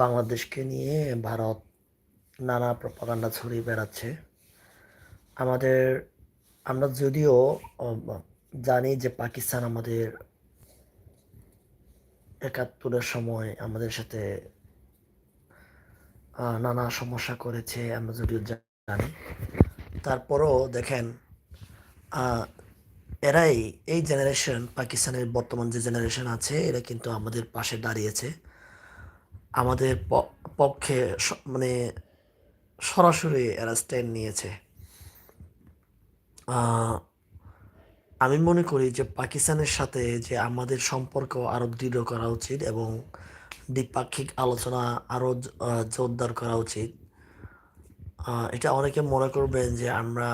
বাংলাদেশকে নিয়ে ভারত নানা প্রপাগান্ডা ছড়িয়ে বেড়াচ্ছে। আমাদের, আমরা যদিও জানি যে পাকিস্তান আমাদের একাত্তরের সময় আমাদের সাথে নানা সমস্যা করেছে, আমরা যদিও জানি। তারপরও দেখেন এরাই, এই জেনারেশন পাকিস্তানের বর্তমান যে জেনারেশন আছে, এরা কিন্তু আমাদের পাশে দাঁড়িয়েছে। আমাদের পক্ষে মানে সরাসরি এরা স্ট্যান্ড নিয়েছে। আমি মনে করি যে পাকিস্তানের সাথে যে আমাদের সম্পর্ক আরও দৃঢ় করা উচিত এবং দ্বিপাক্ষিক আলোচনা আরও জোরদার করা উচিত। এটা অনেকে মনে করবেন যে আমরা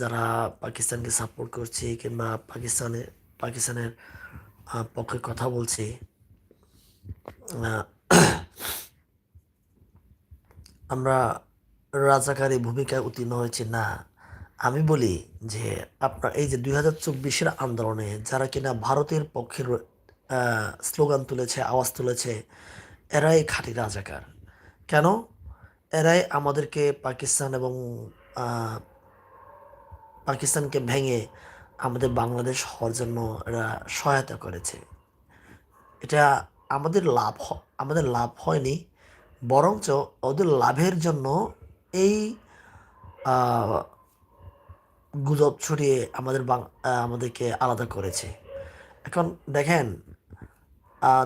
যারা পাকিস্তানকে সাপোর্ট করছি কিংবা পাকিস্তানের পাকিস্তানের পক্ষে কথা বলছি আমরা রাজাকারী ভূমিকায় উত্তীর্ণ হয়েছি, না। আমি বলি যে আপনার এই যে দুই হাজার চব্বিশের আন্দোলনে যারা কিনা ভারতের পক্ষের স্লোগান তুলেছে, আওয়াজ তুলেছে, এরাই খাঁটি রাজাকার। কেন? এরাই আমাদেরকে পাকিস্তান এবং পাকিস্তানকে ভেঙে আমাদের বাংলাদেশ হওয়ার জন্য এরা সহায়তা করেছে। এটা আমাদের লাভ আমাদের লাভ হয়নি। বরঞ্চ ওদের লাভের জন্য এই গুজব ছড়িয়ে আমাদের বাং আমাদেরকে আলাদা করেছে। এখন দেখেন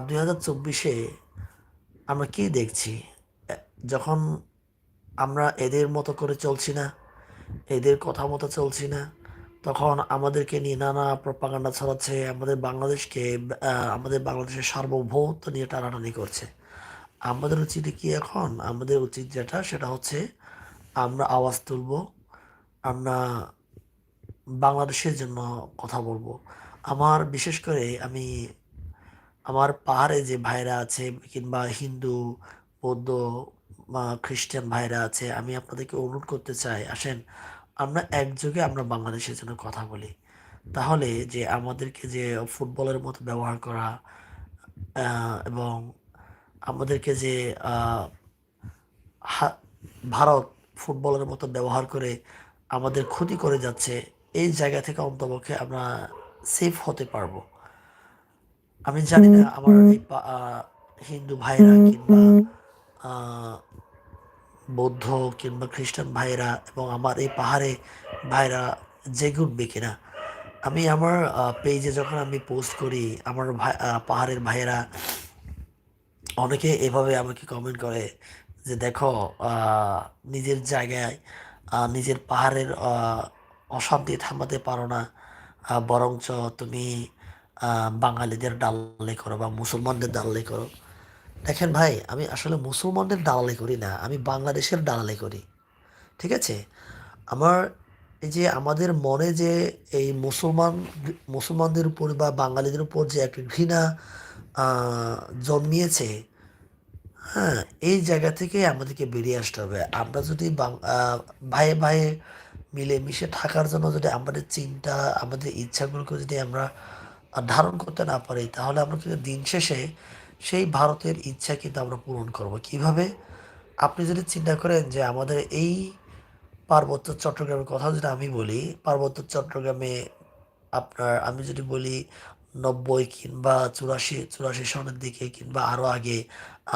দুই হাজার চব্বিশে আমরা কি দেখছি? যখন আমরা এদের মতো করে চলছি না, এদের কথা মতো চলছি না, তখন আমাদেরকে নিয়ে নানা প্রপাগান্ডা ছড়াচ্ছে, আমাদের বাংলাদেশকে আমাদের বাংলাদেশের সার্বভৌমত্ব নিয়ে টানাটানি করছে। আমাদের উচিত কি এখন? আমাদের উচিত যেটা, সেটা হচ্ছে আমরা আওয়াজ তুলব, আমরা বাংলাদেশের জন্য কথা বলব। আমার বিশেষ করে আমি, আমার পাহাড়ে যে ভাইরা আছে, কিংবা হিন্দু, বৌদ্ধ, বা খ্রিস্টান ভাইরা আছে, আমি আপনাদেরকে অনুরোধ করতে চাই, আসেন, আমরা একযোগে আমরা বাংলাদেশের জন্য কথা বলি। তাহলে যে আমাদেরকে যে ফুটবলের মতো ব্যবহার করা এবং আমাদেরকে যে আহ, ভারত ফুটবলের মতো ব্যবহার করে আমাদের ক্ষতি করে যাচ্ছে এই জায়গা থেকে অন্তপক্ষে আমরা সেফ হতে পারব। আমি জানি না আমার এই হিন্দু ভাইরা কিংবা বৌদ্ধ কিংবা খ্রিস্টান ভাইরা এবং আমার এই পাহাড়ে ভাইরা জেগে উঠবে কিনা আমি আমার পেজে যখন আমি পোস্ট করি আমার ভাই আহ, পাহাড়ের ভাইয়েরা অনেকে এভাবে আমাকে কমেন্ট করে যে, দেখো নিজের জায়গায় নিজের পাহাড়ের অশান্তি থামাতে পারো না। বরঞ্চ তুমি বাঙালিদের দালালি করো বা মুসলমানদের দালালি করো। দেখেন ভাই, আমি আসলে মুসলমানদের দালালি করি না, আমি বাংলাদেশের দালালি করি। ঠিক আছে? আমার এই যে আমাদের মনে যে এই মুসলমান, মুসলমানদের উপর বা বাঙালিদের উপর যে একটা ঘৃণা জন্মিয়েছে হ্যাঁ এই জায়গা থেকে আমাদেরকে বেরিয়ে আসতে হবে। আমরা যদি ভাইয়ে ভাইয়ে মিলেমিশে থাকার জন্য যদি আমাদের চিন্তা, আমাদের ইচ্ছাগুলোকে যদি আমরা ধারণ করতে না পারি, তাহলে আমরা কিন্তু দিন শেষে সেই ভারতের ইচ্ছা কিন্তু আমরা পূরণ করব। কীভাবে? আপনি যদি চিন্তা করেন যে আমাদের এই পার্বত্য চট্টগ্রামের কথা যদি আমি বলি, পার্বত্য চট্টগ্রামে আপনার, আমি যদি বলি নব্বই কিংবা চুরাশি চুরাশি সনের দিকে কিংবা আরও আগে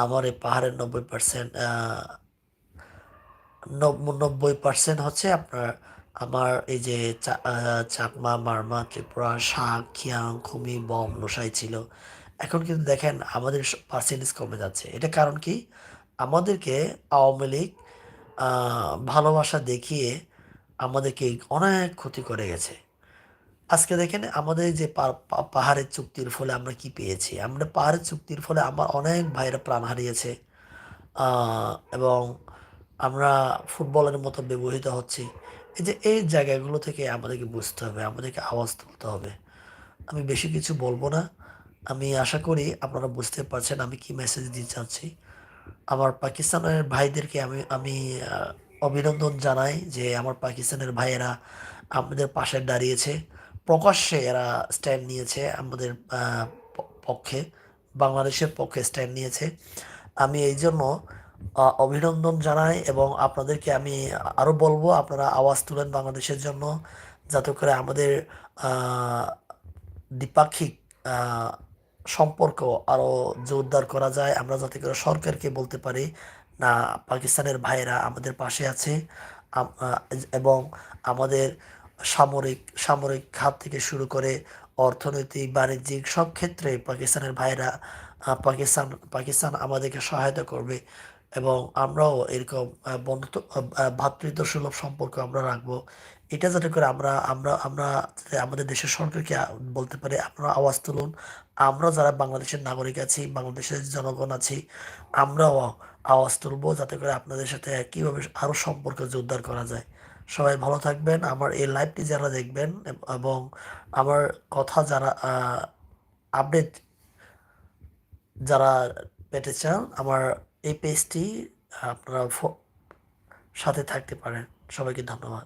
আমার এই পাহাড়ের নব্বই পার্সেন্ট নব্বই পার্সেন্ট হচ্ছে আপনার আমার এই যে চাকমা, মারমা, ত্রিপুরা, শাক, খিয়াং, খুমি, বম, লোসাই ছিল। এখন কিন্তু দেখেন আমাদের পার্সেন্টেজ কমে যাচ্ছে। এটা কারণ কি? আমাদেরকে আওয়ামী লীগ ভালোবাসা দেখিয়ে আমাদেরকে অনেক ক্ষতি করে গেছে। আজকে দেখেন আমাদের যে পাহাড়ের চুক্তির ফলে আমরা কি পেয়েছি? আমরা পাহাড়ের চুক্তির ফলে আমার অনেক ভাইরা প্রাণ হারিয়েছে এবং আমরা ফুটবলের মতো ব্যবহৃত হচ্ছি। এই যে এই জায়গাগুলো থেকে আমাদেরকে বুঝতে হবে, আমাদেরকে আওয়াজ তুলতে হবে। আমি বেশি কিছু বলব না। আমি আশা করি আপনারা বুঝতে পারছেন আমি কি মেসেজ দিতে চাচ্ছি আমার পাকিস্তানের ভাইদেরকে আমি আমি অভিনন্দন জানাই যে আমার পাকিস্তানের ভাইয়েরা আমাদের পাশে দাঁড়িয়েছে। প্রকাশ্যে এরা স্ট্যান্ড নিয়েছে আমাদের পক্ষে, বাংলাদেশের পক্ষে স্ট্যান্ড নিয়েছে। আমি এই জন্য অভিনন্দন জানাই এবং আপনাদেরকে আমি আরও বলব, আপনারা আওয়াজ তুলেন বাংলাদেশের জন্য, যাতে করে আমাদের দ্বিপাক্ষিক সম্পর্ক আরও জোরদার করা যায়। আমরা যাতে করে সরকারকে বলতে পারি, না, পাকিস্তানের ভাইয়েরা আমাদের পাশে আছে। এবং আমাদের সামরিক সামরিক খাত থেকে শুরু করে অর্থনৈতিক বাণিজ্যিক সব ক্ষেত্রে পাকিস্তানের ভাইয়েরা আহ, পাকিস্তান পাকিস্তান আমাদেরকে সহায়তা করবে এবং আমরাও এরকম বন্ধুত্ব আহ, আহ, সুলভ সম্পর্ক আমরা রাখব। এটা যাতে করে আমরা আমরা আমরা আমাদের দেশের সরকারকে বলতে পারি আপনারা আওয়াজ তুলুন। আমরা যারা বাংলাদেশের নাগরিক আছি বাংলাদেশের জনগণ আছি আমরাও আওয়াজ তুলবো যাতে করে আপনাদের সাথে কীভাবে আরও সম্পর্ক জোরদার করা যায়। সবাই ভালো থাকবেন, আমার এই লাইভটি যারা দেখবেন এবং আমার কথা যারা আপডেট যারা পেতে চান, আমার এই পেজটি আপনারা সাথে থাকতে পারেন। সবাইকে ধন্যবাদ।